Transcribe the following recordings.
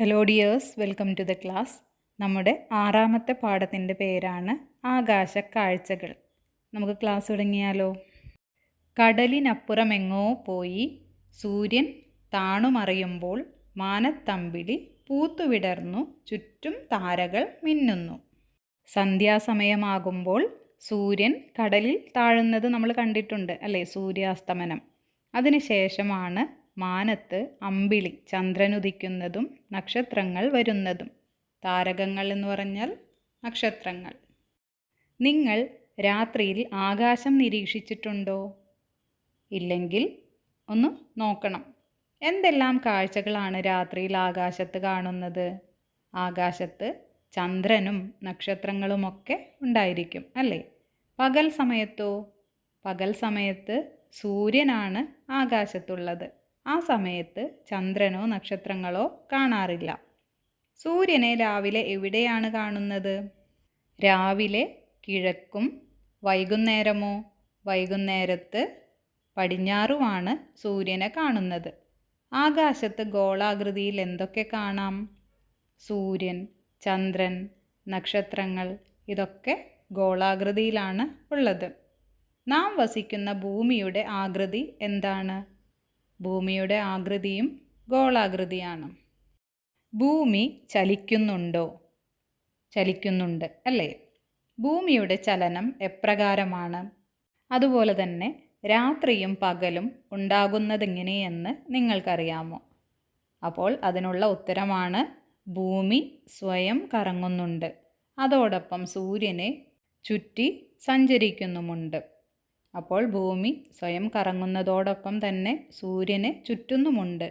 Hello dears welcome to the class നമ്മുടെ ആറാമത്തെ പാഠത്തിന്റെ പേരാണ് ആകാശ കാഴ്ചകൾ നമുക്ക് ക്ലാസ് തുടങ്ങിയാലോ? കടലിനപ്പുറമെങ്ങോ പോയി സൂര്യൻ താണുമറിയുമ്പോൾ മാനത്തമ്പിളി പൂത്തുവിടർന്നു ചുറ്റും താരകൾ മിന്നുന്നു. സന്ധ്യാസമയമാകുമ്പോൾ സൂര്യൻ കടലിൽ താഴുന്നത് നമ്മൾ കണ്ടിട്ടുണ്ട് അല്ലേ? സൂര്യാസ്തമനം. അതിനുശേഷമാണ് മാനത്ത് അമ്പിളി ചന്ദ്രനുദിക്കുന്നതും നക്ഷത്രങ്ങൾ വരുന്നതും. താരകങ്ങൾ എന്ന് പറഞ്ഞാൽ നക്ഷത്രങ്ങൾ. നിങ്ങൾ രാത്രിയിൽ ആകാശം നിരീക്ഷിച്ചിട്ടുണ്ടോ? ഇല്ലെങ്കിൽ ഒന്ന് നോക്കണം. എന്തെല്ലാം കാഴ്ചകളാണ് രാത്രിയിൽ ആകാശത്ത് കാണുന്നത്? ആകാശത്ത് ചന്ദ്രനും നക്ഷത്രങ്ങളുമൊക്കെ ഉണ്ടായിരിക്കും അല്ലേ? പകൽ സമയത്തോ? പകൽ സമയത്ത് സൂര്യനാണ് ആകാശത്തുള്ളത്. ആ സമയത്ത് ചന്ദ്രനോ നക്ഷത്രങ്ങളോ കാണാറില്ല. സൂര്യനെ രാവിലെ എവിടെയാണ് കാണുന്നത്? രാവിലെ കിഴക്കും വൈകുന്നേരമോ? വൈകുന്നേരത്ത് പടിഞ്ഞാറുമാണ് സൂര്യനെ കാണുന്നത്. ആകാശത്ത് ഗോളാകൃതിയിൽ എന്തൊക്കെ കാണാം? സൂര്യൻ ചന്ദ്രൻ നക്ഷത്രങ്ങൾ ഇതൊക്കെ ഗോളാകൃതിയിലാണ് ഉള്ളത്. നാം വസിക്കുന്ന ഭൂമിയുടെ ആകൃതി എന്താണ്? ഭൂമിയുടെ ആകൃതിയും ഗോളാകൃതിയാണ്. ഭൂമി ചലിക്കുന്നുണ്ടോ? ചലിക്കുന്നുണ്ട് അല്ലേ? ഭൂമിയുടെ ചലനം എപ്രകാരമാണ്? അതുപോലെ തന്നെ രാത്രിയും പകലും ഉണ്ടാകുന്നതെങ്ങനെയെന്ന് നിങ്ങൾക്കറിയാമോ? അപ്പോൾ അതിനുള്ള ഉത്തരമാണ് ഭൂമി സ്വയം കറങ്ങുന്നുണ്ട്. അതോടൊപ്പം സൂര്യനെ ചുറ്റി സഞ്ചരിക്കുന്നുമുണ്ട്. അപ്പോൾ ഭൂമി സ്വയം കറങ്ങുന്നതോടൊപ്പം തന്നെ സൂര്യനെ ചുറ്റുന്നുമുണ്ട്.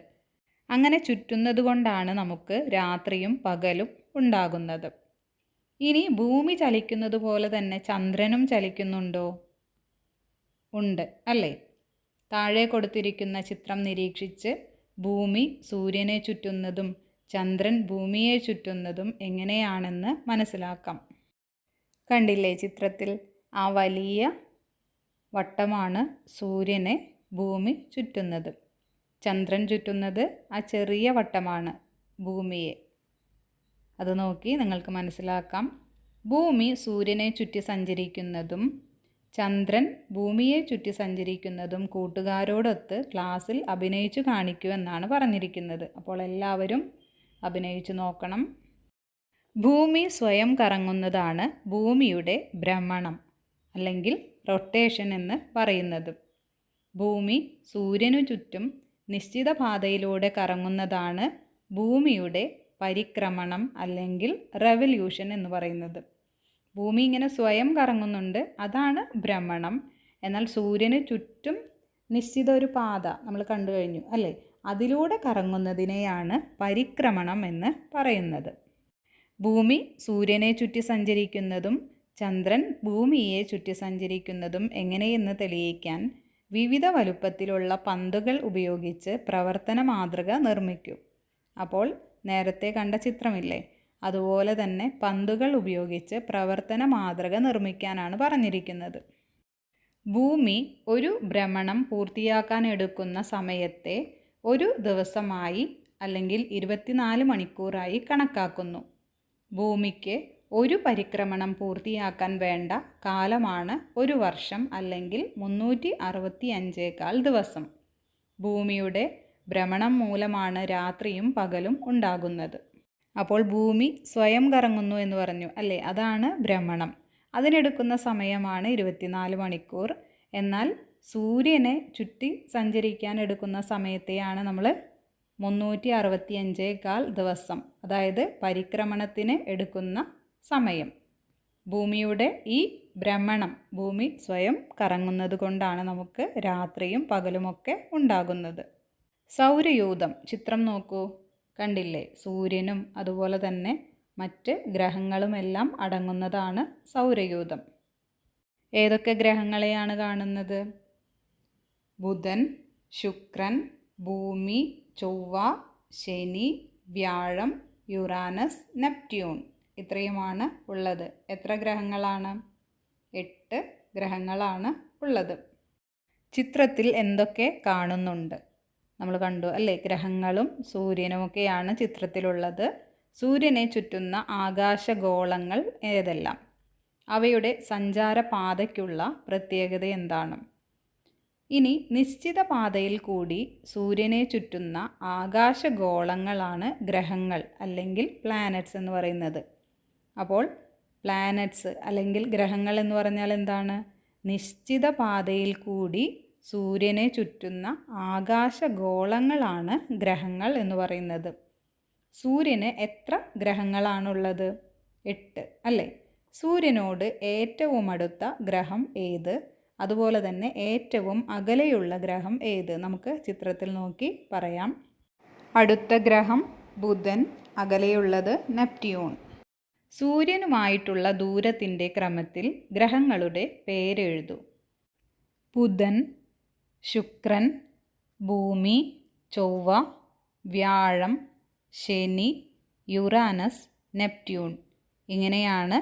അങ്ങനെ ചുറ്റുന്നതുകൊണ്ടാണ് നമുക്ക് രാത്രിയും പകലും ഉണ്ടാകുന്നത്. ഇനി ഭൂമി ചലിക്കുന്നത് പോലെ തന്നെ ചന്ദ്രനും ചലിക്കുന്നുണ്ടോ? ഉണ്ട് അല്ലേ? താഴെ കൊടുത്തിരിക്കുന്ന ചിത്രം നിരീക്ഷിച്ച് ഭൂമി സൂര്യനെ ചുറ്റുന്നതും ചന്ദ്രൻ ഭൂമിയെ ചുറ്റുന്നതും എങ്ങനെയാണെന്ന് മനസ്സിലാക്കാം. കണ്ടില്ലേ ചിത്രത്തിൽ ആ വലിയ വട്ടമാണ് സൂര്യനെ ഭൂമി ചുറ്റുന്നത്. ചന്ദ്രൻ ചുറ്റുന്നത് ആ ചെറിയ വട്ടമാണ് ഭൂമിയെ. അത് നോക്കി നിങ്ങൾക്ക് മനസ്സിലാക്കാം. ഭൂമി സൂര്യനെ ചുറ്റി സഞ്ചരിക്കുന്നതും ചന്ദ്രൻ ഭൂമിയെ ചുറ്റി സഞ്ചരിക്കുന്നതും കൂട്ടുകാരോടൊത്ത് ക്ലാസ്സിൽ അഭിനയിച്ചു കാണിക്കൂ എന്നാണ് പറഞ്ഞിരിക്കുന്നത്. അപ്പോൾ എല്ലാവരും അഭിനയിച്ചു നോക്കണം. ഭൂമി സ്വയം കറങ്ങുന്നതാണ് ഭൂമിയുടെ ഭ്രമണം. അല്ലെങ്കിൽ റൊട്ടേഷൻ എന്ന് പറയുന്നത്. ഭൂമി സൂര്യനു ചുറ്റും നിശ്ചിത പാതയിലൂടെ കറങ്ങുന്നതാണ് ഭൂമിയുടെ പരിക്രമണം അല്ലെങ്കിൽ റെവല്യൂഷൻ എന്ന് പറയുന്നത്. ഭൂമി ഇങ്ങനെ സ്വയം കറങ്ങുന്നുണ്ട് അതാണ് ഭ്രമണം. എന്നാൽ സൂര്യന് ചുറ്റും നിശ്ചിത ഒരു പാത നമ്മൾ കണ്ടു കഴിഞ്ഞു അല്ലേ? അതിലൂടെ കറങ്ങുന്നതിനെയാണ് പരിക്രമണം എന്ന് പറയുന്നത്. ഭൂമി സൂര്യനെ ചുറ്റി സഞ്ചരിക്കുന്നതും ചന്ദ്രൻ ഭൂമിയെ ചുറ്റി സഞ്ചരിക്കുന്നതും എങ്ങനെയെന്ന് തെളിയിക്കാൻ വിവിധ വലുപ്പത്തിലുള്ള പന്തുകൾ ഉപയോഗിച്ച് പ്രവർത്തന മാതൃക നിർമ്മിക്കും. അപ്പോൾ നേരത്തെ കണ്ട ചിത്രമില്ലേ? അതുപോലെ തന്നെ പന്തുകൾ ഉപയോഗിച്ച് പ്രവർത്തന മാതൃക നിർമ്മിക്കാനാണ് പറഞ്ഞിരിക്കുന്നത്. ഭൂമി ഒരു ഭ്രമണം പൂർത്തിയാക്കാൻ എടുക്കുന്ന സമയത്തെ ഒരു ദിവസമായി അല്ലെങ്കിൽ ഇരുപത്തിനാല് മണിക്കൂറായി കണക്കാക്കുന്നു. ഭൂമിക്ക് ഒരു പരിക്രമണം പൂർത്തിയാക്കാൻ വേണ്ട കാലമാണ് ഒരു വർഷം അല്ലെങ്കിൽ മുന്നൂറ്റി അറുപത്തി അഞ്ചേക്കാൽ ദിവസം. ഭൂമിയുടെ ഭ്രമണം മൂലമാണ് രാത്രിയും പകലും ഉണ്ടാകുന്നത്. അപ്പോൾ ഭൂമി സ്വയം കറങ്ങുന്നു എന്ന് പറഞ്ഞു അല്ലേ? അതാണ് ഭ്രമണം. അതിനെടുക്കുന്ന സമയമാണ് ഇരുപത്തിനാല് മണിക്കൂർ. എന്നാൽ സൂര്യനെ ചുറ്റി സഞ്ചരിക്കാൻ എടുക്കുന്ന സമയത്തെയാണ് നമ്മൾ മുന്നൂറ്റി അറുപത്തി അഞ്ചേകാൽ ദിവസം. അതായത് പരിക്രമണത്തിന് എടുക്കുന്ന സമയം. ഭൂമിയുടെ ഈ ഭ്രമണം ഭൂമി സ്വയം കറങ്ങുന്നത് കൊണ്ടാണ് നമുക്ക് രാത്രിയും പകലുമൊക്കെ ഉണ്ടാകുന്നത്. സൗരയൂഥം ചിത്രം നോക്കൂ. കണ്ടില്ലേ? സൂര്യനും അതുപോലെ തന്നെ മറ്റ് ഗ്രഹങ്ങളുമെല്ലാം അടങ്ങുന്നതാണ് സൗരയൂഥം. ഏതൊക്കെ ഗ്രഹങ്ങളെയാണ് കാണുന്നത്? ബുധൻ ശുക്രൻ ഭൂമി ചൊവ്വ ശനി വ്യാഴം യുറാനസ് നെപ്റ്റ്യൂൺ. ഇത്രയുമാണ് ഉള്ളത്. എത്ര ഗ്രഹങ്ങളാണ്? എട്ട് ഗ്രഹങ്ങളാണ് ഉള്ളത്. ചിത്രത്തിൽ എന്തൊക്കെ കാണുന്നുണ്ട്? നമ്മൾ കണ്ടു അല്ലേ? ഗ്രഹങ്ങളും സൂര്യനുമൊക്കെയാണ് ചിത്രത്തിലുള്ളത്. സൂര്യനെ ചുറ്റുന്ന ആകാശഗോളങ്ങൾ ഏതെല്ലാം? അവയുടെ സഞ്ചാരപാതയ്ക്കുള്ള പ്രത്യേകത എന്താണ്? ഇനി നിശ്ചിത പാതയിൽ കൂടി സൂര്യനെ ചുറ്റുന്ന ആകാശഗോളങ്ങളാണ് ഗ്രഹങ്ങൾ അല്ലെങ്കിൽ പ്ലാനറ്റ്സ് എന്ന് പറയുന്നത്. അപ്പോൾ പ്ലാനറ്റ്സ് അല്ലെങ്കിൽ ഗ്രഹങ്ങൾ എന്ന് പറഞ്ഞാൽ എന്താണ്? നിശ്ചിത പാതയിൽ കൂടി സൂര്യനെ ചുറ്റുന്ന ആകാശഗോളങ്ങളാണ് ഗ്രഹങ്ങൾ എന്ന് പറയുന്നത്. സൂര്യന് എത്ര ഗ്രഹങ്ങളാണുള്ളത്? എട്ട് അല്ലേ? സൂര്യനോട് ഏറ്റവും അടുത്ത ഗ്രഹം ഏത്? അതുപോലെ തന്നെ ഏറ്റവും അകലെയുള്ള ഗ്രഹം ഏത്? നമുക്ക് ചിത്രത്തിൽ നോക്കി പറയാം. അടുത്ത ഗ്രഹം ബുധൻ അകലെയുള്ളത് നെപ്റ്റ്യൂൺ. സൂര്യനുമായിട്ടുള്ള ദൂരത്തിന്റെ ക്രമത്തിൽ ഗ്രഹങ്ങളുടെ പേരെഴുതൂ. ബുധൻ ശുക്രൻ ഭൂമി ചൊവ്വ വ്യാഴം ശനി യുറാനസ് നെപ്റ്റ്യൂൺ. ഇങ്ങനെയാണ്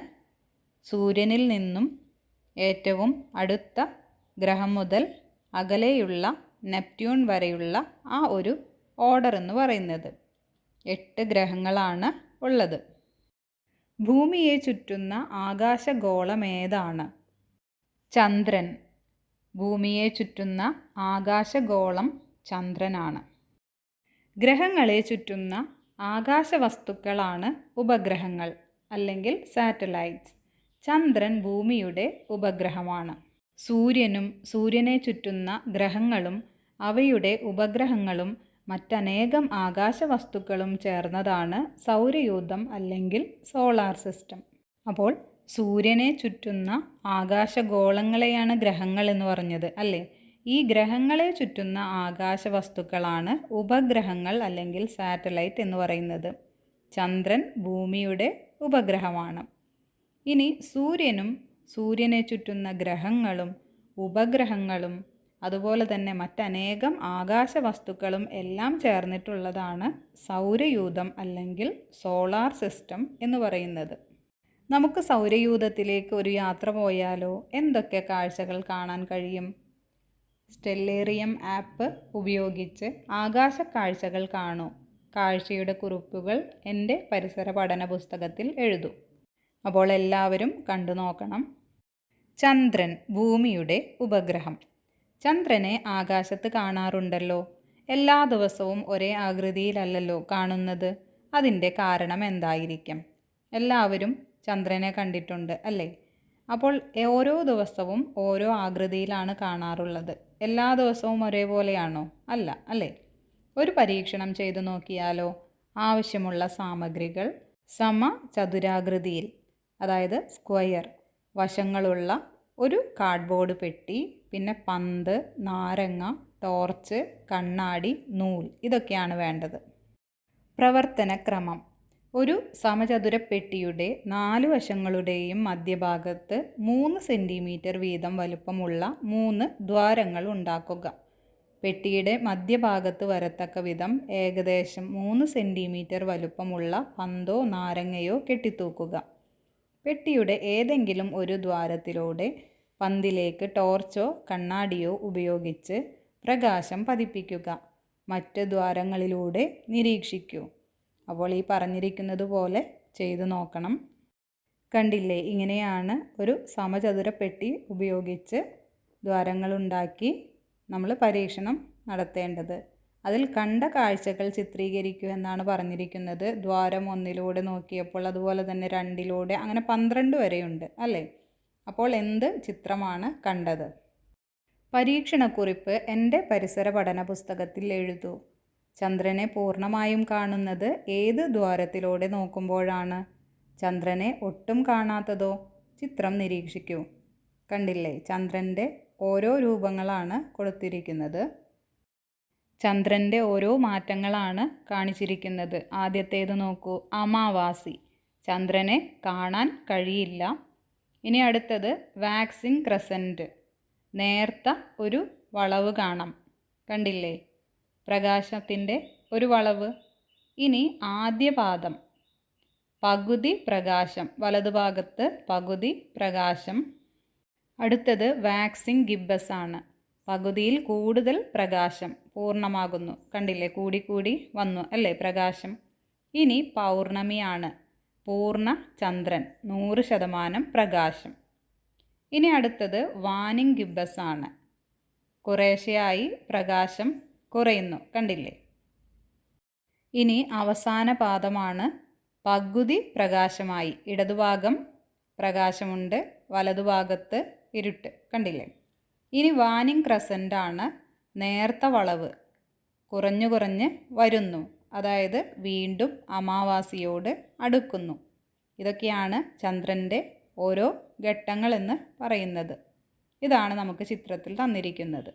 സൂര്യനിൽ നിന്നും ഏറ്റവും അടുത്ത ഗ്രഹം മുതൽ അകലെയുള്ള നെപ്റ്റ്യൂൺ വരെയുള്ള ആ ഒരു ഓർഡർ എന്ന് പറയുന്നത്. എട്ട് ഗ്രഹങ്ങളാണ് ഉള്ളത്. ഭൂമിയെ ചുറ്റുന്ന ആകാശഗോളം ഏതാണ് ചന്ദ്രൻ. ഭൂമിയെ ചുറ്റുന്ന ആകാശഗോളം ചന്ദ്രനാണ്. ഗ്രഹങ്ങളെ ചുറ്റുന്ന ആകാശവസ്തുക്കളാണ് ഉപഗ്രഹങ്ങൾ അല്ലെങ്കിൽ സാറ്റലൈറ്റ്സ്. ചന്ദ്രൻ ഭൂമിയുടെ ഉപഗ്രഹമാണ്. സൂര്യനും സൂര്യനെ ചുറ്റുന്ന ഗ്രഹങ്ങളും അവയുടെ ഉപഗ്രഹങ്ങളും മറ്റനേകം ആകാശവസ്തുക്കളും ചേർന്നതാണ് സൗരയൂഥം അല്ലെങ്കിൽ സോളാർ സിസ്റ്റം. അപ്പോൾ സൂര്യനെ ചുറ്റുന്ന ആകാശഗോളങ്ങളെയാണ് ഗ്രഹങ്ങൾ എന്ന് പറഞ്ഞത് അല്ലേ? ഈ ഗ്രഹങ്ങളെ ചുറ്റുന്ന ആകാശവസ്തുക്കളാണ് ഉപഗ്രഹങ്ങൾ അല്ലെങ്കിൽ സാറ്റലൈറ്റ് എന്ന് പറയുന്നത്. ചന്ദ്രൻ ഭൂമിയുടെ ഉപഗ്രഹമാണ്. ഇനി സൂര്യനും സൂര്യനെ ചുറ്റുന്ന ഗ്രഹങ്ങളും ഉപഗ്രഹങ്ങളും അതുപോലെ തന്നെ മറ്റനേകം ആകാശ വസ്തുക്കളും എല്ലാം ചേർന്നിട്ടുള്ളതാണ് സൗരയൂഥം അല്ലെങ്കിൽ സോളാർ സിസ്റ്റം എന്ന് പറയുന്നത്. നമുക്ക് സൗരയൂഥത്തിലേക്ക് ഒരു യാത്ര പോയാലോ? എന്തൊക്കെ കാഴ്ചകൾ കാണാൻ കഴിയും? സ്റ്റെല്ലേറിയം ആപ്പ് ഉപയോഗിച്ച് ആകാശ കാഴ്ചകൾ കാണൂ. കാഴ്ചയുടെ കുറിപ്പുകൾ എന്റെ പരിസര പഠന പുസ്തകത്തിൽ എഴുതൂ. അപ്പോൾ എല്ലാവരും കണ്ടു നോക്കണം ചന്ദ്രൻ ഭൂമിയുടെ ഉപഗ്രഹം. ചന്ദ്രനെ ആകാശത്ത് കാണാറുണ്ടല്ലോ. എല്ലാ ദിവസവും ഒരേ ആകൃതിയിലല്ലല്ലോ കാണുന്നത്. അതിന്റെ കാരണം എന്തായിരിക്കും? എല്ലാവരും ചന്ദ്രനെ കണ്ടിട്ടുണ്ട് അല്ലേ? അപ്പോൾ ഓരോ ദിവസവും ഓരോ ആകൃതിയിലാണ് കാണാറുള്ളത്. എല്ലാ ദിവസവും ഒരേപോലെയാണോ? അല്ല അല്ലേ? ഒരു പരീക്ഷണം ചെയ്തു നോക്കിയാലോ? ആവശ്യമുള്ള സാമഗ്രികൾ സമ ചതുരാകൃതിയിൽ അതായത് സ്ക്വയർ വശങ്ങളുള്ള ഒരു കാർഡ്ബോർഡ് പെട്ടി പിന്നെ പന്ത് നാരങ്ങ ടോർച്ച് കണ്ണാടി നൂൽ ഇതൊക്കെയാണ് വേണ്ടത്. പ്രവർത്തന ക്രമം ഒരു സമചതുര സമചതുരപ്പെട്ടിയുടെ നാല് വശങ്ങളുടെയും മധ്യഭാഗത്ത് മൂന്ന് സെന്റിമീറ്റർ വീതം വലുപ്പമുള്ള മൂന്ന് ദ്വാരങ്ങൾ ഉണ്ടാക്കുക. പെട്ടിയുടെ മധ്യഭാഗത്ത് വരത്തക്ക വിധം ഏകദേശം മൂന്ന് സെന്റിമീറ്റർ വലുപ്പമുള്ള പന്തോ നാരങ്ങയോ കെട്ടിത്തൂക്കുക. പെട്ടിയുടെ ഏതെങ്കിലും ഒരു ദ്വാരത്തിലൂടെ പന്തിലേക്ക് ടോർച്ചോ കണ്ണാടിയോ ഉപയോഗിച്ച് പ്രകാശം പതിപ്പിക്കുക. മറ്റ് ദ്വാരങ്ങളിലൂടെ നിരീക്ഷിക്കൂ. അപ്പോൾ ഈ പറഞ്ഞിരിക്കുന്നത് പോലെ ചെയ്തു നോക്കണം. കണ്ടില്ലേ? ഇങ്ങനെയാണ് ഒരു സമചതുര പെട്ടി ഉപയോഗിച്ച് ദ്വാരങ്ങളുണ്ടാക്കി നമ്മൾ പരീക്ഷണം നടത്തേണ്ടത്. അതിൽ കണ്ട കാഴ്ചകൾ ചിത്രീകരിക്കൂ എന്നാണ് പറഞ്ഞിരിക്കുന്നത്. ദ്വാരം ഒന്നിലൂടെ നോക്കിയപ്പോൾ അതുപോലെ തന്നെ രണ്ടിലൂടെ അങ്ങനെ പന്ത്രണ്ട് വരെയുണ്ട് അല്ലേ? അപ്പോൾ എന്ത് ചിത്രമാണ് കണ്ടത്? പരീക്ഷണക്കുറിപ്പ് എന്റെ പരിസര പഠന പുസ്തകത്തിൽ എഴുതൂ. ചന്ദ്രനെ പൂർണമായും കാണുന്നത് ഏത് ദ്വാരത്തിലൂടെ നോക്കുമ്പോഴാണ്? ചന്ദ്രനെ ഒട്ടും കാണാത്തതോ? ചിത്രം നിരീക്ഷിക്കൂ. കണ്ടില്ലേ? ചന്ദ്രന്റെ ഓരോ രൂപങ്ങളാണ് കൊടുത്തിരിക്കുന്നത്. ചന്ദ്രന്റെ ഓരോ മാറ്റങ്ങളാണ് കാണിച്ചിരിക്കുന്നത്. ആദ്യത്തേത് നോക്കൂ. അമാവാസി. ചന്ദ്രനെ കാണാൻ കഴിയില്ല. ഇനി അടുത്തത് വാക്സിൻ ക്രസന്റ് നേർത്ത ഒരു വളവ് കാണാം. കണ്ടില്ലേ? പ്രകാശത്തിന്റെ ഒരു വളവ്. ഇനി ആദ്യ പാദം. പകുതി പ്രകാശം. വലതുഭാഗത്ത് പകുതി പ്രകാശം. അടുത്തത് വാക്സിൻ ഗിബ്ബസ് ആണ് പകുതിയിൽ കൂടുതൽ പ്രകാശം പൂർണമാകുന്നു. കണ്ടില്ലേ? കൂടിക്കൂടി വന്നു അല്ലേ പ്രകാശം? ഇനി പൗർണമിയാണ്. പൂർണ ചന്ദ്രൻ നൂറ് ശതമാനം പ്രകാശം. ഇനി അടുത്തത് വാനിങ് ഗിബ്ബസ് ആണ്. കുറേശ്ശെയായി പ്രകാശം കുറയുന്നു. കണ്ടില്ലേ? ഇനി അവസാന പാദമാണ് പകുതി പ്രകാശമായി. ഇടതുഭാഗം പ്രകാശമുണ്ട് വലതുഭാഗത്ത് ഇരുട്ട്. കണ്ടില്ലേ? ഇനി വാനിങ് ക്രസന്റ് ആണ്. നേർത്ത വളവ് കുറഞ്ഞു കുറഞ്ഞ് വരുന്നു. അതായത് വീണ്ടും അമാവാസിയോട് അടുക്കുന്നു. ഇതൊക്കെയാണ് ചന്ദ്രന്റെ ഓരോ ഘട്ടങ്ങളെന്ന് പറയുന്നത്. ഇതാണ് നമുക്ക് ചിത്രത്തിൽ തന്നിരിക്കുന്നത്.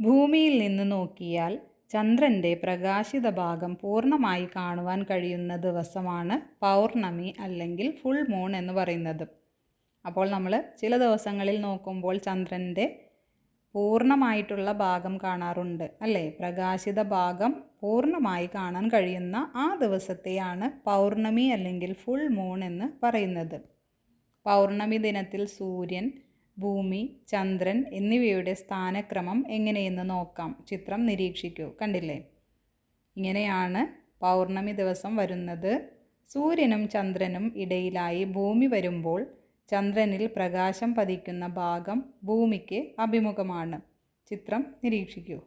ഭൂമിയിൽ നിന്ന് നോക്കിയാൽ ചന്ദ്രന്റെ പ്രകാശിത ഭാഗം പൂർണമായി കാണുവാൻ കഴിയുന്ന ദിവസമാണ് പൗർണമി അല്ലെങ്കിൽ ഫുൾ മൂൺ എന്ന് പറയുന്നത്. അപ്പോൾ നമ്മൾ ചില ദിവസങ്ങളിൽ നോക്കുമ്പോൾ ചന്ദ്രന്റെ പൂർണമായിട്ടുള്ള ഭാഗം കാണാറുണ്ട് അല്ലേ? പ്രകാശിത ഭാഗം പൂർണമായി കാണാൻ കഴിയുന്ന ആ ദിവസത്തെയാണ് പൗർണമി അല്ലെങ്കിൽ ഫുൾ മൂൺ എന്ന് പറയുന്നത്. പൗർണമി ദിനത്തിൽ സൂര്യൻ ഭൂമി ചന്ദ്രൻ എന്നിവയുടെ സ്ഥാനക്രമം എങ്ങനെയെന്ന് നോക്കാം. ചിത്രം നിരീക്ഷിക്കൂ. കണ്ടില്ലേ? ഇങ്ങനെയാണ് പൗർണമി ദിവസം വരുന്നത്. സൂര്യനും ചന്ദ്രനും ഇടയിലായി ഭൂമി വരുമ്പോൾ ചന്ദ്രനിൽ പ്രകാശം പതിക്കുന്ന ഭാഗം ഭൂമിക്ക് അഭിമുഖമാണ്. ചിത്രം നിരീക്ഷിക്കൂ.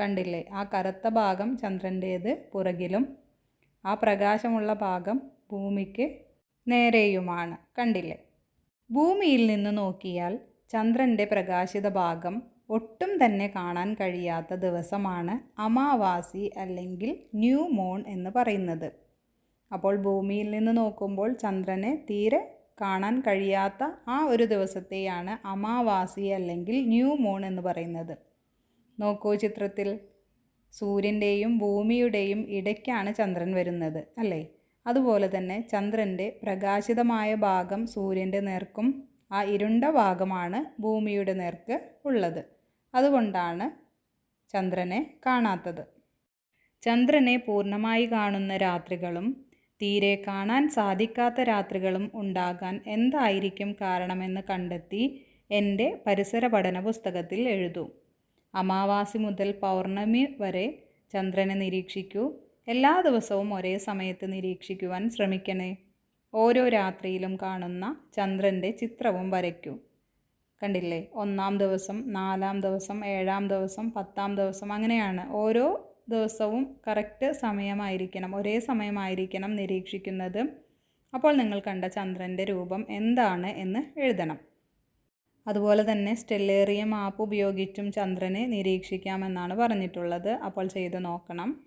കണ്ടില്ലേ? ആ കറുത്ത ഭാഗം ചന്ദ്രന്റേത് പുറകിലും ആ പ്രകാശമുള്ള ഭാഗം ഭൂമിക്ക് നേരെയുമാണ്. കണ്ടില്ലേ? ഭൂമിയിൽ നിന്ന് നോക്കിയാൽ ചന്ദ്രന്റെ പ്രകാശിത ഭാഗം ഒട്ടും തന്നെ കാണാൻ കഴിയാത്ത ദിവസമാണ് അമാവാസി അല്ലെങ്കിൽ ന്യൂ മൂൺ എന്ന് പറയുന്നത്. അപ്പോൾ ഭൂമിയിൽ നിന്ന് നോക്കുമ്പോൾ ചന്ദ്രനെ തീരെ കാണാൻ കഴിയാത്ത ആ ഒരു ദിവസത്തെയാണ് അമാവാസി അല്ലെങ്കിൽ ന്യൂ മൂൺ എന്ന് പറയുന്നത്. നോക്കൂ ചിത്രത്തിൽ. സൂര്യന്റെയും ഭൂമിയുടെയും ഇടയ്ക്കാണ് ചന്ദ്രൻ വരുന്നത് അല്ലേ? അതുപോലെ തന്നെ ചന്ദ്രന്റെ പ്രകാശിതമായ ഭാഗം സൂര്യന്റെ നേർക്കും ആ ഇരുണ്ട ഭാഗമാണ് ഭൂമിയുടെ നേർക്ക് ഉള്ളത്. അതുകൊണ്ടാണ് ചന്ദ്രനെ കാണാത്തത്. ചന്ദ്രനെ പൂർണമായി കാണുന്ന രാത്രികളും തീരെ കാണാൻ സാധിക്കാത്ത രാത്രികളും ഉണ്ടാകാൻ എന്തായിരിക്കും കാരണമെന്ന് കണ്ടെത്തി എന്റെ പരിസര പഠന പുസ്തകത്തിൽ എഴുതൂ. അമാവാസി മുതൽ പൗർണമി വരെ ചന്ദ്രനെ നിരീക്ഷിക്കൂ. എല്ലാ ദിവസവും ഒരേ സമയത്ത് നിരീക്ഷിക്കുവാൻ ശ്രമിക്കണേ. ഓരോ രാത്രിയിലും കാണുന്ന ചന്ദ്രന്റെ ചിത്രവും വരയ്ക്കൂ. കണ്ടില്ലേ? ഒന്നാം ദിവസം നാലാം ദിവസം ഏഴാം ദിവസം പത്താം ദിവസം അങ്ങനെയാണ് ഓരോ ദിവസവും കറക്റ്റ് സമയമായിരിക്കണം. ഒരേ സമയമായിരിക്കണം നിരീക്ഷിക്കുന്നത്. അപ്പോൾ നിങ്ങൾ കണ്ട ചന്ദ്രന്റെ രൂപം എന്താണ് എന്ന് എഴുതണം. അതുപോലെ തന്നെ സ്റ്റെല്ലേറിയം ആപ്പ് ഉപയോഗിച്ചും ചന്ദ്രനെ നിരീക്ഷിക്കാമെന്നാണ് പറഞ്ഞിട്ടുള്ളത്. അപ്പോൾ ചെയ്ത് നോക്കണം.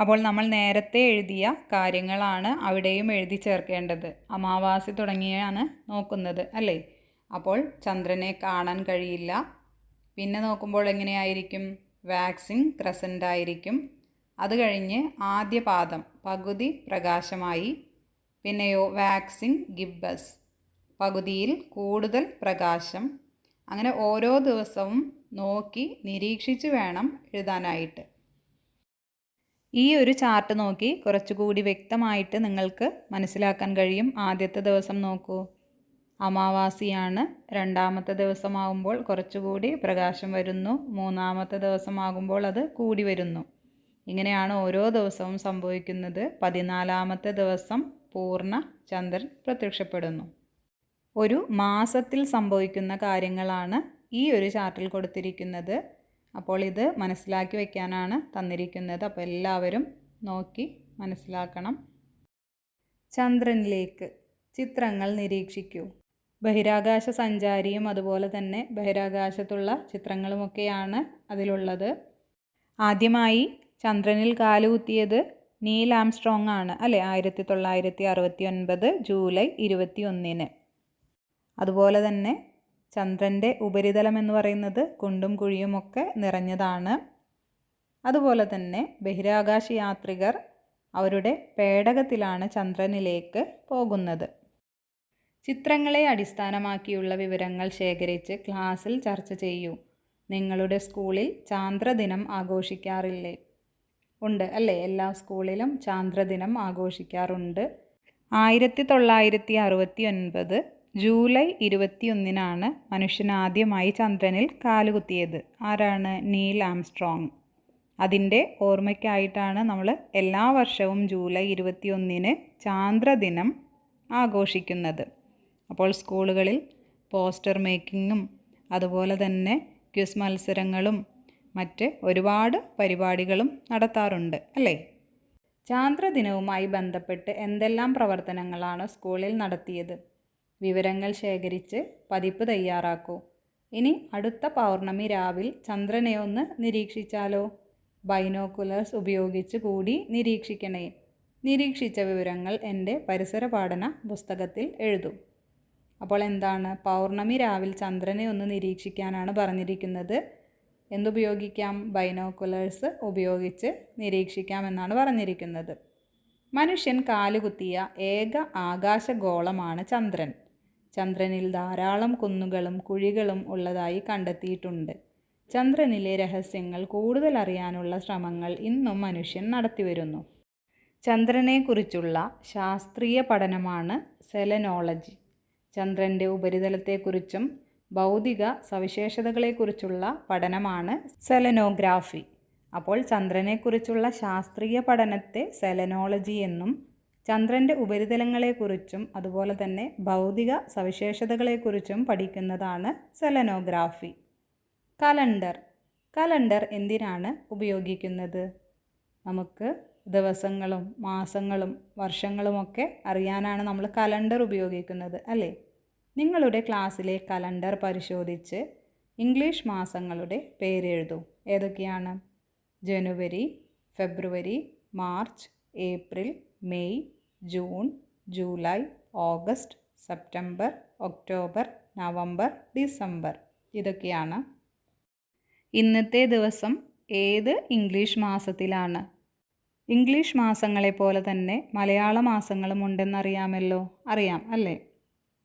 അപ്പോൾ നമ്മൾ നേരത്തെ എഴുതിയ കാര്യങ്ങളാണ് അവിടെയും എഴുതി ചേർക്കേണ്ടത്. അമാവാസി തുടങ്ങിയാണ് നോക്കുന്നത് അല്ലേ? അപ്പോൾ ചന്ദ്രനെ കാണാൻ കഴിയില്ല. പിന്നെ നോക്കുമ്പോൾ എങ്ങനെയായിരിക്കും? വാക്സിൻ ക്രസന്റായിരിക്കും അത് കഴിഞ്ഞ് ആദ്യ പാദം പകുതി പ്രകാശമായി പിന്നെയോ വാക്സിൻ ഗിബ്ബസ് പകുതിയിൽ കൂടുതൽ പ്രകാശം. അങ്ങനെ ഓരോ ദിവസവും നോക്കി നിരീക്ഷിച്ച് വേണം എഴുതാനായിട്ട്. ഈ ഒരു ചാർട്ട് നോക്കി കുറച്ചുകൂടി വ്യക്തമായിട്ട് നിങ്ങൾക്ക് മനസ്സിലാക്കാൻ കഴിയും. ആദ്യത്തെ ദിവസം നോക്കൂ. അമാവാസിയാണ്. രണ്ടാമത്തെ ദിവസമാകുമ്പോൾ കുറച്ചുകൂടി പ്രകാശം വരുന്നു. മൂന്നാമത്തെ ദിവസമാകുമ്പോൾ അത് കൂടി വരുന്നു. ഇങ്ങനെയാണ് ഓരോ ദിവസവും സംഭവിക്കുന്നത്. പതിനാലാമത്തെ ദിവസം പൂർണ ചന്ദ്രൻ പ്രത്യക്ഷപ്പെടുന്നു. ഒരു മാസത്തിൽ സംഭവിക്കുന്ന കാര്യങ്ങളാണ് ഈ ഒരു ചാർട്ടിൽ കൊടുത്തിരിക്കുന്നത്. അപ്പോൾ ഇത് മനസ്സിലാക്കി വയ്ക്കാനാണ് തന്നിരിക്കുന്നത്. അപ്പോൾ എല്ലാവരും നോക്കി മനസ്സിലാക്കണം. ചന്ദ്രനിലേക്ക് ചിത്രങ്ങൾ നിരീക്ഷിക്കൂ. ബഹിരാകാശ സഞ്ചാരിയും അതുപോലെ തന്നെ ബഹിരാകാശത്തുള്ള ചിത്രങ്ങളുമൊക്കെയാണ് അതിലുള്ളത്. ആദ്യമായി ചന്ദ്രനിൽ കാലുകുത്തിയത് നീൽ ആംസ്ട്രോങ് ആണ് അല്ലേ? ആയിരത്തി തൊള്ളായിരത്തി അറുപത്തി ഒൻപത് ജൂലൈ ഇരുപത്തി ഒന്നിന് അതുപോലെ തന്നെ ചന്ദ്രന്റെ ഉപരിതലം എന്ന് പറയുന്നത് കുണ്ടും കുഴിയുമൊക്കെ നിറഞ്ഞതാണ്. അതുപോലെ തന്നെ ബഹിരാകാശ യാത്രികർ അവരുടെ പേടകത്തിലാണ് ചന്ദ്രനിലേക്ക് പോകുന്നത്. ചിത്രങ്ങളെ അടിസ്ഥാനമാക്കിയുള്ള വിവരങ്ങൾ ശേഖരിച്ച് ക്ലാസ്സിൽ ചർച്ച ചെയ്യൂ. നിങ്ങളുടെ സ്കൂളിൽ ചാന്ദ്രദിനം ആഘോഷിക്കാറില്ലേ? ഉണ്ട് അല്ലേ? എല്ലാ സ്കൂളിലും ചാന്ദ്രദിനം ആഘോഷിക്കാറുണ്ട്. ആയിരത്തി തൊള്ളായിരത്തി അറുപത്തി ഒൻപത് ജൂലൈ ഇരുപത്തിയൊന്നിനാണ് മനുഷ്യൻ ആദ്യമായി ചന്ദ്രനിൽ കാലുകുത്തിയത്. ആരാണ്? Neil Armstrong. അതിന്റെ ഓർമ്മയ്ക്കായിട്ടാണ് നമ്മൾ എല്ലാ വർഷവും ജൂലൈ ഇരുപത്തിയൊന്നിന് ചാന്ദ്രദിനം ആഘോഷിക്കുന്നത്. അപ്പോൾ സ്കൂളുകളിൽ പോസ്റ്റർ മേക്കിങ്ങും അതുപോലെ തന്നെ ക്വിസ് മത്സരങ്ങളും മറ്റ് ഒരുപാട് പരിപാടികളും നടത്താറുണ്ട് അല്ലേ? ചാന്ദ്രദിനവുമായി ബന്ധപ്പെട്ട് എന്തെല്ലാം പ്രവർത്തനങ്ങളാണ് സ്കൂളിൽ നടത്തിയത്? വിവരങ്ങൾ ശേഖരിച്ച് പതിപ്പ് തയ്യാറാക്കൂ. ഇനി അടുത്ത പൗർണമി രാവിൽ ചന്ദ്രനെ ഒന്ന് നിരീക്ഷിച്ചാലോ? ബൈനോക്കുലേഴ്സ് ഉപയോഗിച്ച് കൂടി നിരീക്ഷിക്കണേ. നിരീക്ഷിച്ച വിവരങ്ങൾ എന്റെ പരിസര പഠന പുസ്തകത്തിൽ എഴുതും. അപ്പോൾ എന്താണ്? പൗർണമി രാവിൽ ചന്ദ്രനെ ഒന്ന് നിരീക്ഷിക്കാനാണ് പറഞ്ഞിരിക്കുന്നത്. എന്തുപയോഗിക്കാം? ബൈനോക്കുലേഴ്സ് ഉപയോഗിച്ച് നിരീക്ഷിക്കാം എന്നാണ് പറഞ്ഞിരിക്കുന്നത്. മനുഷ്യൻ കാലുകുത്തിയ ഏക ആകാശഗോളമാണ് ചന്ദ്രൻ. ചന്ദ്രനിൽ ധാരാളം കുന്നുകളും കുഴികളും ഉള്ളതായി കണ്ടെത്തിയിട്ടുണ്ട്. ചന്ദ്രനിലെ രഹസ്യങ്ങൾ കൂടുതൽ അറിയാനുള്ള ശ്രമങ്ങൾ ഇന്നും മനുഷ്യൻ നടത്തിവരുന്നു. ചന്ദ്രനെക്കുറിച്ചുള്ള ശാസ്ത്രീയ പഠനമാണ് സെലനോളജി. ചന്ദ്രന്റെ ഉപരിതലത്തെക്കുറിച്ചും ഭൗതിക സവിശേഷതകളെക്കുറിച്ചുള്ള പഠനമാണ് സെലനോഗ്രാഫി. അപ്പോൾ ചന്ദ്രനെക്കുറിച്ചുള്ള ശാസ്ത്രീയ പഠനത്തെ സെലനോളജി എന്നും ചന്ദ്രന്റെ ഉപരിതലങ്ങളെക്കുറിച്ചും അതുപോലെ തന്നെ ഭൗതിക സവിശേഷതകളെക്കുറിച്ചും പഠിക്കുന്നതാണ് സെലനോഗ്രാഫി. കലണ്ടർ. കലണ്ടർ എന്തിനാണ് ഉപയോഗിക്കുന്നത്? നമുക്ക് ദിവസങ്ങളും മാസങ്ങളും വർഷങ്ങളുമൊക്കെ അറിയാനാണ് നമ്മൾ കലണ്ടർ ഉപയോഗിക്കുന്നത് അല്ലേ? നിങ്ങളുടെ ക്ലാസ്സിലെ കലണ്ടർ പരിശോധിച്ച് ഇംഗ്ലീഷ് മാസങ്ങളുടെ പേരെഴുതൂ ഏതൊക്കെയാണ്? January February March April May June July August September October November December. ഇതൊക്കെയാണ്. ഇന്നത്തെ ദിവസം ഏത് ഇംഗ്ലീഷ് മാസത്തിലാണ്? ഇംഗ്ലീഷ് മാസങ്ങളെ പോലെ തന്നെ മലയാള മാസങ്ങളും ഉണ്ടെന്നറിയാമല്ലോ? അറിയാം അല്ലേ?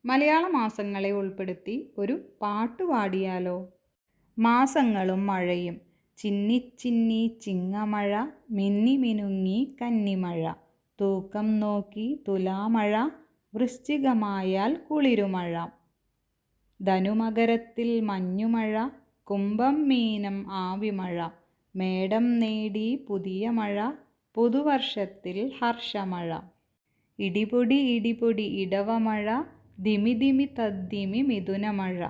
മലയാള മാസങ്ങളെ ഉൾപ്പെടുത്തി ഒരു പാട്ട് പാടിയാലോ? മാസങ്ങളും മഴയും ചിന്നി ചിന്നി ചിങ്ങമഴ മിന്നി മിനുങ്ങി കന്നിമഴ തൂക്കം നോക്കി തുലാമഴ വൃശ്ചികമായാൽ കുളിരുമഴ. ധനുമകരത്തിൽ മഞ്ഞുമഴ കുംഭം മീനം ആവിമഴ മേടം നേടി പുതിയ മഴ പുതുവർഷത്തിൽ ഹർഷമഴ. ഇടിപൊടി ഇടിപൊടി ഇടവമഴ ദിമി ദിമി തദ്ദിമി മിഥുനമഴ.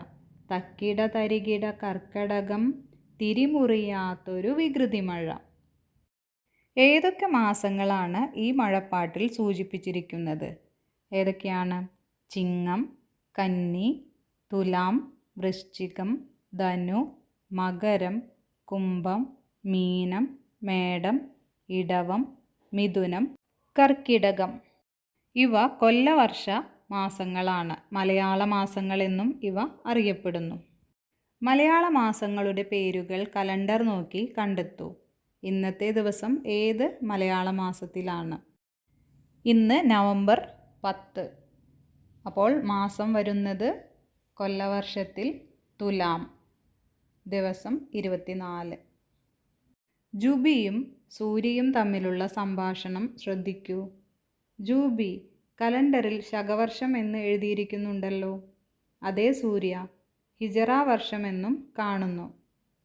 തക്കിട തരികിട കർക്കടകം തിരിമുറിയാത്തൊരു വികൃതിമഴ. ഏതൊക്കെ മാസങ്ങളാണ് ഈ മഴപ്പാട്ടിൽ സൂചിപ്പിച്ചിരിക്കുന്നത്? ഏതൊക്കെയാണ്? ചിങ്ങം കന്നി തുലാം വൃശ്ചികം ധനു മകരം കുംഭം മീനം മേടം ഇടവം മിഥുനം കർക്കിടകം. ഇവ കൊല്ലവർഷ മാസങ്ങളാണ്. മലയാള മാസങ്ങളെന്നും ഇവ അറിയപ്പെടുന്നു. മലയാള മാസങ്ങളുടെ പേരുകൾ കലണ്ടർ നോക്കി കണ്ടെത്തൂ. ഇന്നത്തെ ദിവസം ഏത് മലയാള മാസത്തിലാണ്? ഇന്ന് നവംബർ പത്ത്. അപ്പോൾ മാസം വരുന്നത് കൊല്ലവർഷത്തിൽ തുലാം. ദിവസം ഇരുപത്തിനാല്. ജൂബിയും സൂര്യയും തമ്മിലുള്ള സംഭാഷണം ശ്രദ്ധിക്കൂ. ജൂബി കലണ്ടറിൽ ശകവർഷം എന്ന് എഴുതിയിരിക്കുന്നുണ്ടല്ലോ. അതേ സൂര്യ ഹിജറ വർഷമെന്നും കാണുന്നു.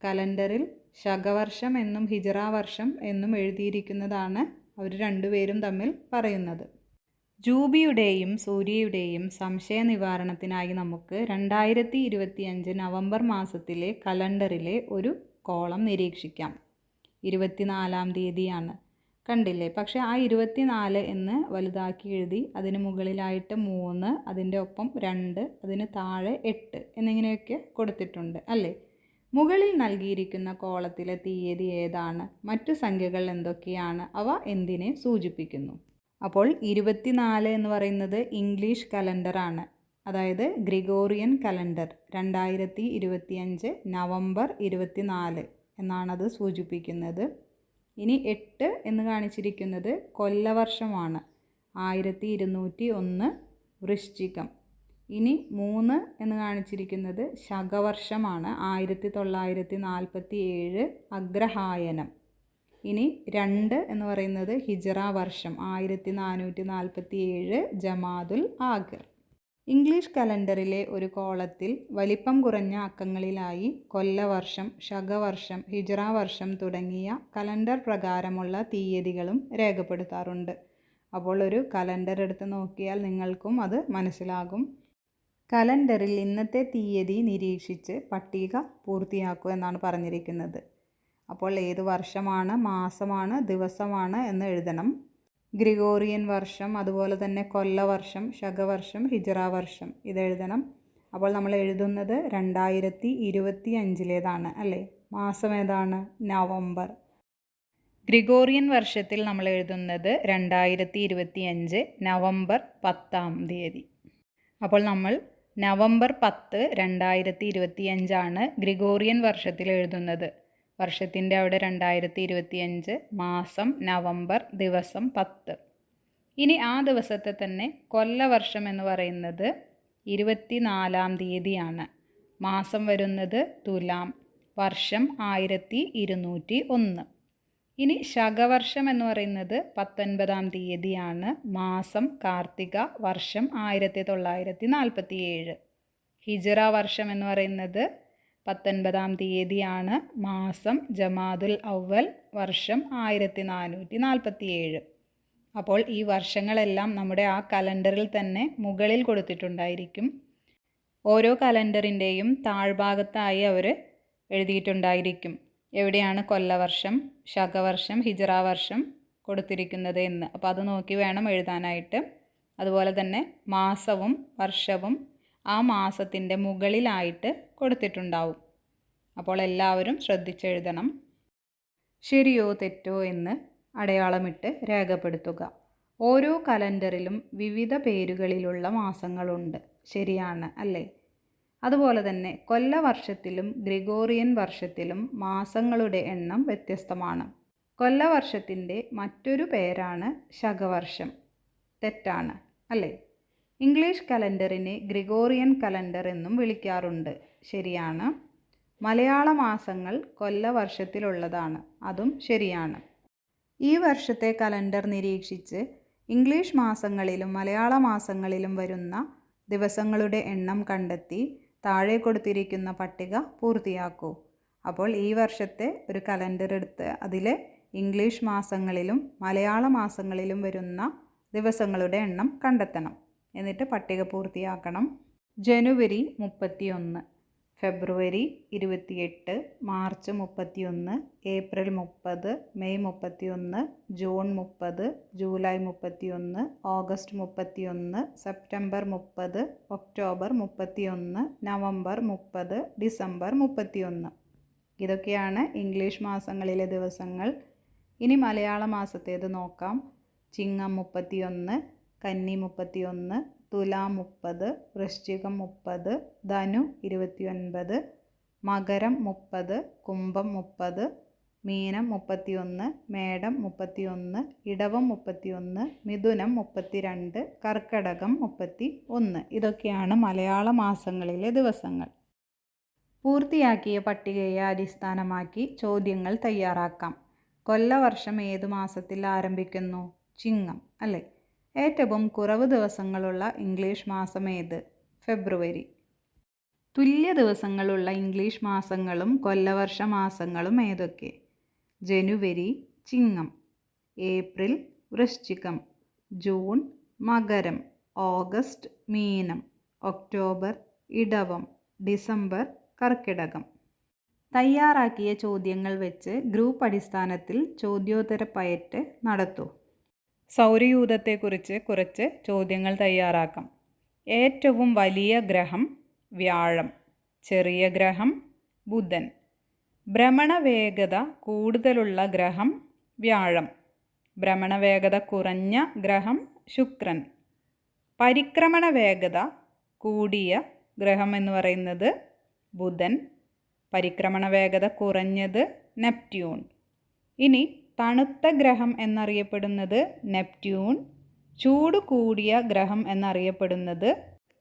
കലണ്ടറിൽ ശകവർഷം എന്നും ഹിജറ വർഷം എന്നും എഴുതിയിരിക്കുന്നതാണ് അവർ രണ്ടുപേരും തമ്മിൽ പറയുന്നത്. ജൂബിയുടെയും സൂര്യയുടെയും സംശയ നിവാരണത്തിനായി നമുക്ക് രണ്ടായിരത്തി ഇരുപത്തിയഞ്ച് നവംബർ മാസത്തിലെ കലണ്ടറിലെ ഒരു കോളം നിരീക്ഷിക്കാം. ഇരുപത്തിനാലാം തീയതിയാണ്. കണ്ടില്ലേ? പക്ഷേ ആ ഇരുപത്തിനാല് എന്ന് വലുതാക്കി എഴുതി അതിന് മുകളിലായിട്ട് മൂന്ന് അതിന്റെ ഒപ്പം രണ്ട് അതിന് താഴെ എട്ട് എന്നിങ്ങനെയൊക്കെ കൊടുത്തിട്ടുണ്ട് അല്ലേ? മുകളിൽ നൽകിയിരിക്കുന്ന കോളത്തിലെ തീയതി ഏതാണ്? മറ്റു സംഖ്യകൾ എന്തൊക്കെയാണ്? അവ എന്തിനെ സൂചിപ്പിക്കുന്നു? അപ്പോൾ ഇരുപത്തിനാല് എന്ന് പറയുന്നത് ഇംഗ്ലീഷ് കലണ്ടറാണ് അതായത് ഗ്രിഗോറിയൻ കലണ്ടർ രണ്ടായിരത്തി ഇരുപത്തിയഞ്ച് നവംബർ ഇരുപത്തിനാല്. എന്നാണത് സൂചിപ്പിക്കുന്നത്. ഇനി എട്ട് എന്ന് കാണിച്ചിരിക്കുന്നത് കൊല്ലവർഷമാണ്. ആയിരത്തി ഇരുന്നൂറ്റി ഒന്ന് വൃശ്ചികം. ഇനി മൂന്ന് എന്ന് കാണിച്ചിരിക്കുന്നത് ശകവർഷമാണ്. ആയിരത്തി തൊള്ളായിരത്തി നാൽപ്പത്തി ഏഴ് അഗ്രഹായനം. ഇനി രണ്ട് എന്ന് പറയുന്നത് ഹിജറ വർഷം. ആയിരത്തി നാനൂറ്റി നാൽപ്പത്തി ഏഴ് ജമാതുൽ ആഗർ ഇംഗ്ലീഷ് കലണ്ടറിലെ ഒരു കോളത്തിൽ വലിപ്പം കുറഞ്ഞ അക്കങ്ങളിലായി കൊല്ലവർഷം ശകവർഷം ഹിജ്റ വർഷം തുടങ്ങിയ കലണ്ടർ പ്രകാരമുള്ള തീയതികളും രേഖപ്പെടുത്താറുണ്ട്. അപ്പോൾ ഒരു കലണ്ടർ എടുത്ത് നോക്കിയാൽ നിങ്ങൾക്കും അത് മനസ്സിലാകും. കലണ്ടറിൽ ഇന്നത്തെ തീയതി നിരീക്ഷിച്ച് പട്ടിക പൂർത്തിയാക്കൂ എന്നാണ് പറഞ്ഞിരിക്കുന്നത്. അപ്പോൾ ഏത് വർഷമാണ് മാസമാണ് ദിവസമാണ് എന്ന് എഴുതണം. ഗ്രിഗോറിയൻ വർഷം അതുപോലെ തന്നെ കൊല്ലവർഷം ശകവർഷം ഹിജറ വർഷം ഇതെഴുതണം. അപ്പോൾ നമ്മൾ എഴുതുന്നത് രണ്ടായിരത്തി ഇരുപത്തി അഞ്ചിലേതാണ് അല്ലേ? മാസം ഏതാണ്? നവംബർ. ഗ്രിഗോറിയൻ വർഷത്തിൽ നമ്മൾ എഴുതുന്നത് രണ്ടായിരത്തി ഇരുപത്തി അഞ്ച് നവംബർ പത്താം തീയതി. അപ്പോൾ നമ്മൾ നവംബർ പത്ത് രണ്ടായിരത്തി ഇരുപത്തി അഞ്ചാണ് ഗ്രിഗോറിയൻ വർഷത്തിൽ എഴുതുന്നത്. വർഷത്തിന്റെ അവിടെ രണ്ടായിരത്തി ഇരുപത്തിയഞ്ച് മാസം നവംബർ ദിവസം പത്ത്. ഇനി ആ ദിവസത്തെ തന്നെ കൊല്ലവർഷം എന്ന് പറയുന്നത് ഇരുപത്തിനാലാം തീയതിയാണ്. മാസം വരുന്നത് തുലാം വർഷം ആയിരത്തി ഇരുന്നൂറ്റി ഒന്ന് ഇനി ശകവർഷം എന്ന് പറയുന്നത് പത്തൊൻപതാം തീയതിയാണ്. മാസം കാർത്തിക വർഷം ആയിരത്തി തൊള്ളായിരത്തി നാൽപ്പത്തി ഏഴ് ഹിജറ വർഷം എന്ന് പറയുന്നത് പത്തൊൻപതാം തീയതിയാണ് മാസം ജമാതുൽ അവൽ വർഷം ആയിരത്തി നാനൂറ്റി നാൽപ്പത്തി ഏഴ് അപ്പോൾ ഈ വർഷങ്ങളെല്ലാം നമ്മുടെ ആ കലണ്ടറിൽ തന്നെ മുകളിൽ കൊടുത്തിട്ടുണ്ടായിരിക്കും. ഓരോ കലണ്ടറിന്റെയും താഴ്ഭാഗത്തായി അവർ എഴുതിയിട്ടുണ്ടായിരിക്കും. എവിടെയാണ് കൊല്ലവർഷം ശകവർഷം ഹിജറ വർഷം കൊടുത്തിരിക്കുന്നത് എന്ന്. അപ്പോൾ അത് നോക്കി വേണം എഴുതാനായിട്ട്. അതുപോലെ തന്നെ മാസവും വർഷവും ആ മാസത്തിന്റെ മുകളിലായിട്ട് കൊടുത്തിട്ടുണ്ടാവും. അപ്പോൾ എല്ലാവരും ശ്രദ്ധിച്ചെഴുതണം. ശരിയോ തെറ്റോ എന്ന് അടയാളമിട്ട് രേഖപ്പെടുത്തുക. ഓരോ കലണ്ടറിലും വിവിധ പേരുകളിലുള്ള മാസങ്ങളുണ്ട്. ശരിയാണ് അല്ലേ? അതുപോലെ തന്നെ കൊല്ലവർഷത്തിലും ഗ്രിഗോറിയൻ വർഷത്തിലും മാസങ്ങളുടെ എണ്ണം വ്യത്യസ്തമാണ്. കൊല്ലവർഷത്തിന്റെ മറ്റൊരു പേരാണ് ശകവർഷം. തെറ്റാണ്. അല്ലേ? ഇംഗ്ലീഷ് കലണ്ടറിനെ ഗ്രിഗോറിയൻ കലണ്ടർ എന്നും വിളിക്കാറുണ്ട്. ശരിയാണ്. മലയാള മാസങ്ങൾ കൊല്ലവർഷത്തിലുള്ളതാണ്. അതും ശരിയാണ്. ഈ വർഷത്തെ കലണ്ടർ നിരീക്ഷിച്ച് ഇംഗ്ലീഷ് മാസങ്ങളിലും മലയാള മാസങ്ങളിലും വരുന്ന ദിവസങ്ങളുടെ എണ്ണം കണ്ടെത്തി താഴെ കൊടുത്തിരിക്കുന്ന പട്ടിക പൂർത്തിയാക്കൂ. അപ്പോൾ ഈ വർഷത്തെ ഒരു കലണ്ടർ എടുത്ത് അതിലെ ഇംഗ്ലീഷ് മാസങ്ങളിലും മലയാള മാസങ്ങളിലും വരുന്ന ദിവസങ്ങളുടെ എണ്ണം കണ്ടെത്തണം. എന്നിട്ട് പട്ടിക പൂർത്തിയാക്കണം. ജനുവരി മുപ്പത്തിയൊന്ന് ഫെബ്രുവരി ഇരുപത്തിയെട്ട് മാർച്ച് മുപ്പത്തിയൊന്ന് ഏപ്രിൽ മുപ്പത് മെയ് മുപ്പത്തിയൊന്ന് ജൂൺ മുപ്പത് ജൂലൈ മുപ്പത്തിയൊന്ന് ഓഗസ്റ്റ് മുപ്പത്തിയൊന്ന് സെപ്റ്റംബർ മുപ്പത് ഒക്ടോബർ മുപ്പത്തിയൊന്ന് നവംബർ മുപ്പത് ഡിസംബർ മുപ്പത്തിയൊന്ന്. ഇതൊക്കെയാണ് ഇംഗ്ലീഷ് മാസങ്ങളിലെ ദിവസങ്ങൾ. ഇനി മലയാള മാസത്തേത് നോക്കാം. ചിങ്ങം മുപ്പത്തിയൊന്ന് കന്നി മുപ്പത്തിയൊന്ന് തുലാം മുപ്പത് വൃശ്ചികം മുപ്പത് ധനു ഇരുപത്തിയൊൻപത് മകരം മുപ്പത് കുംഭം മുപ്പത് മീനം മുപ്പത്തിയൊന്ന് മേടം മുപ്പത്തിയൊന്ന് ഇടവം മുപ്പത്തിയൊന്ന് മിഥുനം മുപ്പത്തിരണ്ട് കർക്കടകം മുപ്പത്തി ഒന്ന് ഇതൊക്കെയാണ് മലയാള മാസങ്ങളിലെ ദിവസങ്ങൾ. പൂർത്തിയാക്കിയ പട്ടികയെ അടിസ്ഥാനമാക്കി ചോദ്യങ്ങൾ തയ്യാറാക്കാം. കൊല്ലവർഷം ഏതു മാസത്തിൽ ആരംഭിക്കുന്നു? ചിങ്ങം അല്ലേ? ഏറ്റവും കുറവ് ദിവസങ്ങളുള്ള ഇംഗ്ലീഷ് മാസം ഏത്? ഫെബ്രുവരി. തുല്യ ദിവസങ്ങളുള്ള ഇംഗ്ലീഷ് മാസങ്ങളും കൊല്ലവർഷ മാസങ്ങളും ഏതൊക്കെ? January Chingam. April Vrischikam. June Makaram. August Meenam. October Idavam. December Karkidakam. തയ്യാറാക്കിയ ചോദ്യങ്ങൾ വെച്ച് ഗ്രൂപ്പ് അടിസ്ഥാനത്തിൽ ചോദ്യോത്തര പയറ്റ് നടത്തൂ. സൗരയൂഥത്തെക്കുറിച്ച് കുറച്ച് ചോദ്യങ്ങൾ തയ്യാറാക്കാം. ഏറ്റവും വലിയ ഗ്രഹം വ്യാഴം ചെറിയ ഗ്രഹം ബുധൻ. ഭ്രമണവേഗത കൂടുതലുള്ള ഗ്രഹം വ്യാഴം. ഭ്രമണവേഗത കുറഞ്ഞ ഗ്രഹം ശുക്രൻ. പരിക്രമണ വേഗത കൂടിയ ഗ്രഹം എന്ന് പറയുന്നത് ബുധൻ. പരിക്രമണ വേഗത കുറഞ്ഞത് നെപ്റ്റ്യൂൺ. ഇനി തണുത്ത ഗ്രഹം എന്നറിയപ്പെടുന്നത് നെപ്റ്റ്യൂൺ ചൂട് കൂടിയ ഗ്രഹം എന്നറിയപ്പെടുന്നത്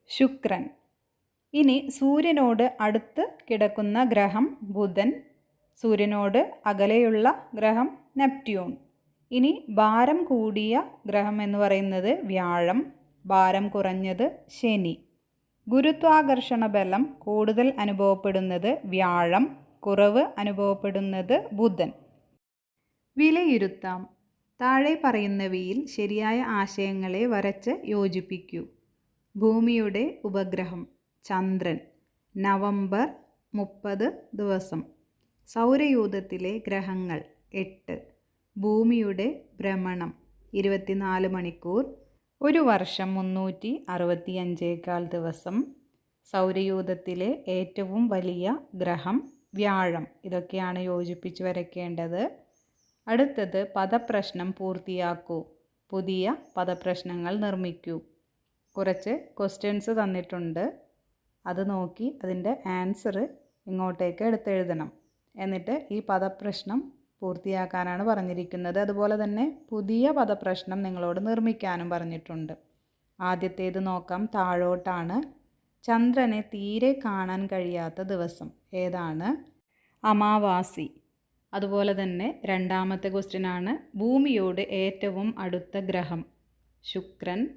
ശുക്രൻ. ഇനി സൂര്യനോട് അടുത്ത് കിടക്കുന്ന ഗ്രഹം ബുധൻ സൂര്യനോട് അകലെയുള്ള ഗ്രഹം നെപ്റ്റ്യൂൺ. ഇനി ഭാരം കൂടിയ ഗ്രഹം എന്ന് പറയുന്നത് വ്യാഴം ഭാരം കുറഞ്ഞത് ശനി. ഗുരുത്വാകർഷണ ബലം കൂടുതൽ അനുഭവപ്പെടുന്നത് വ്യാഴം കുറവ് അനുഭവപ്പെടുന്നത് ബുധൻ. വിലയിരുത്താം. താഴെ പറയുന്നവയിൽ ശരിയായ ആശയങ്ങളെ വരച്ച് യോജിപ്പിക്കൂ. ഭൂമിയുടെ ഉപഗ്രഹം ചന്ദ്രൻ നവംബർ മുപ്പത് ദിവസം. സൗരയൂഥത്തിലെ ഗ്രഹങ്ങൾ എട്ട്. ഭൂമിയുടെ ഭ്രമണം ഇരുപത്തിനാല് മണിക്കൂർ. ഒരു വർഷം മുന്നൂറ്റി അറുപത്തിയഞ്ചേകാൽ ദിവസം. സൗരയൂഥത്തിലെ ഏറ്റവും വലിയ ഗ്രഹം വ്യാഴം. ഇതൊക്കെയാണ് യോജിപ്പിച്ച് വരയ്ക്കേണ്ടത്. അടുത്തത് പദപ്രശ്നം പൂർത്തിയാക്കൂ. പുതിയ പദപ്രശ്നങ്ങൾ നിർമ്മിക്കൂ. കുറച്ച് ക്വസ്റ്റ്യൻസ് തന്നിട്ടുണ്ട്. അത് നോക്കി അതിന്റെ ആൻസർ ഇങ്ങോട്ടേക്ക് എടുത്തെഴുതണം. എന്നിട്ട് ഈ പദപ്രശ്നം പൂർത്തിയാക്കാനാണ് പറഞ്ഞിരിക്കുന്നത്. അതുപോലെ തന്നെ പുതിയ പദപ്രശ്നം നിങ്ങളോട് നിർമ്മിക്കാനും പറഞ്ഞിട്ടുണ്ട്. ആദ്യത്തേത് നോക്കാം. താഴോട്ടാണ്. ചന്ദ്രനെ തീരെ കാണാൻ കഴിയാത്ത ദിവസം. ഏതാണ്? അമാവാസി. അതുപോലെ തന്നെ രണ്ടാമത്തെ ക്വസ്റ്റ്യൻ ആണ് ഭൂമിയോട് ഏറ്റവും അടുത്ത ഗ്രഹം. ശുക്രൻ.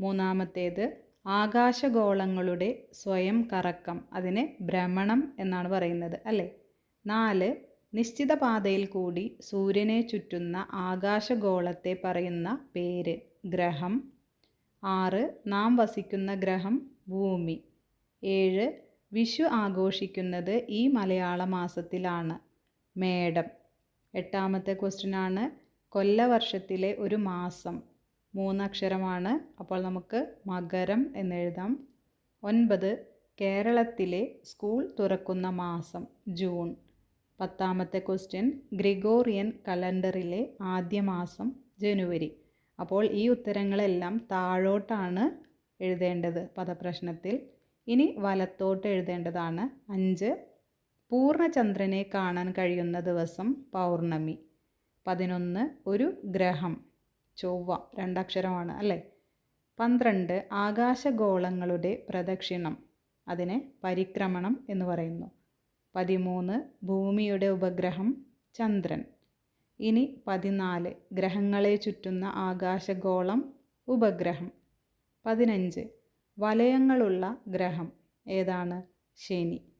മൂന്നാമത്തേത് ആകാശഗോളങ്ങളുടെ സ്വയം കറക്കം അതിനെ ഭ്രമണം എന്നാണ് പറയുന്നത് അല്ലേ? നാല് നിശ്ചിത പാതയിൽ കൂടി സൂര്യനെ ചുറ്റുന്ന ആകാശഗോളത്തെ പറയുന്ന പേര് ഗ്രഹം. ആറ് നാം വസിക്കുന്ന ഗ്രഹം ഭൂമി. ഏഴ് വിഷു ആഘോഷിക്കുന്നത് ഈ മലയാള മാസത്തിലാണ്. മേടം. എട്ടാമത്തെ ക്വസ്റ്റ്യൻ ആണ് കൊല്ലവർഷത്തിലെ ഒരു മാസം. മൂന്നക്ഷരമാണ്. അപ്പോൾ നമുക്ക് മകരം എന്നെഴുതാം ഒൻപത് കേരളത്തിലെ സ്കൂൾ തുറക്കുന്ന മാസം ജൂൺ പത്താമത്തെ ക്വസ്റ്റ്യൻ ഗ്രിഗോറിയൻ കലണ്ടറിലെ ആദ്യ മാസം ജനുവരി. അപ്പോൾ ഈ ഉത്തരങ്ങളെല്ലാം താഴോട്ടാണ് എഴുതേണ്ടത് പദപ്രശ്നത്തിൽ. ഇനി വലത്തോട്ട് എഴുതേണ്ടതാണ് അഞ്ച് പൂർണചന്ദ്രനെ കാണാൻ കഴിയുന്ന ദിവസം പൗർണമി. പതിനൊന്ന് ഒരു ഗ്രഹം. ചൊവ്വ രണ്ടക്ഷരമാണ് അല്ലേ? പന്ത്രണ്ട് ആകാശഗോളങ്ങളുടെ പ്രദക്ഷിണം. അതിനെ പരിക്രമണം എന്ന് പറയുന്നു. പതിമൂന്ന് ഭൂമിയുടെ ഉപഗ്രഹം ചന്ദ്രൻ. ഇനി പതിനാല് ഗ്രഹങ്ങളെ ചുറ്റുന്ന ആകാശഗോളം ഉപഗ്രഹം. പതിനഞ്ച് വലയങ്ങളുള്ള ഗ്രഹം. ഏതാണ്? ശനി.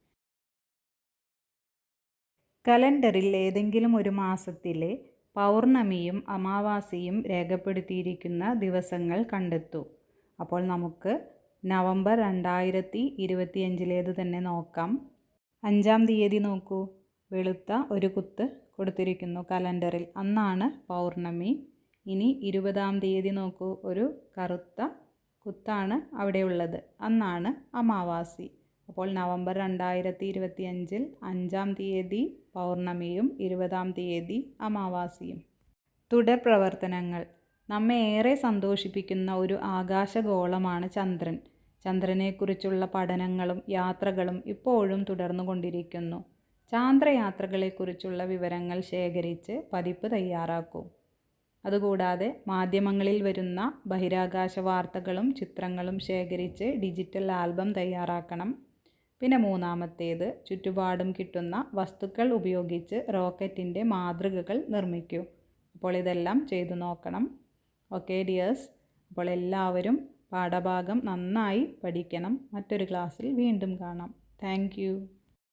കലണ്ടറിൽ ഏതെങ്കിലും ഒരു മാസത്തിലെ പൗർണമിയും അമാവാസിയും രേഖപ്പെടുത്തിയിരിക്കുന്ന ദിവസങ്ങൾ കണ്ടെത്തൂ. അപ്പോൾ നമുക്ക് നവംബർ രണ്ടായിരത്തി ഇരുപത്തിയഞ്ചിലേത് തന്നെ നോക്കാം. അഞ്ചാം തീയതി നോക്കൂ. വെളുത്ത ഒരു കുത്ത് കൊടുത്തിരിക്കുന്നു കലണ്ടറിൽ. അന്നാണ് പൗർണമി. ഇനി ഇരുപതാം തീയതി നോക്കൂ. ഒരു കറുത്ത കുത്താണ് അവിടെയുള്ളത് അന്നാണ് അമാവാസി. അപ്പോൾ നവംബർ രണ്ടായിരത്തി ഇരുപത്തി അഞ്ചിൽ അഞ്ചാം തീയതി പൗർണമിയും ഇരുപതാം തീയതി അമാവാസിയും. തുടർ പ്രവർത്തനങ്ങൾ. നമ്മെ ഏറെ സന്തോഷിപ്പിക്കുന്ന ഒരു ആകാശഗോളമാണ് ചന്ദ്രൻ. ചന്ദ്രനെക്കുറിച്ചുള്ള പഠനങ്ങളും യാത്രകളും ഇപ്പോഴും തുടർന്നുകൊണ്ടിരിക്കുന്നു ചാന്ദ്രയാത്രകളെക്കുറിച്ചുള്ള വിവരങ്ങൾ ശേഖരിച്ച് പതിപ്പ് തയ്യാറാക്കൂ. അതുകൂടാതെ മാധ്യമങ്ങളിൽ വരുന്ന ബഹിരാകാശ വാർത്തകളും ചിത്രങ്ങളും ശേഖരിച്ച് ഡിജിറ്റൽ ആൽബം തയ്യാറാക്കണം. പിന്നെ മൂന്നാമത്തേത് ചുറ്റുപാടും കിട്ടുന്ന വസ്തുക്കൾ ഉപയോഗിച്ച് റോക്കറ്റിന്റെ മാതൃകകൾ നിർമ്മിക്കൂ. അപ്പോൾ ഇതെല്ലാം ചെയ്തു നോക്കണം. ഓക്കെ ഡിയേഴ്സ് അപ്പോൾ എല്ലാവരും പാഠഭാഗം നന്നായി പഠിക്കണം. മറ്റൊരു ക്ലാസ്സിൽ വീണ്ടും കാണാം. താങ്ക്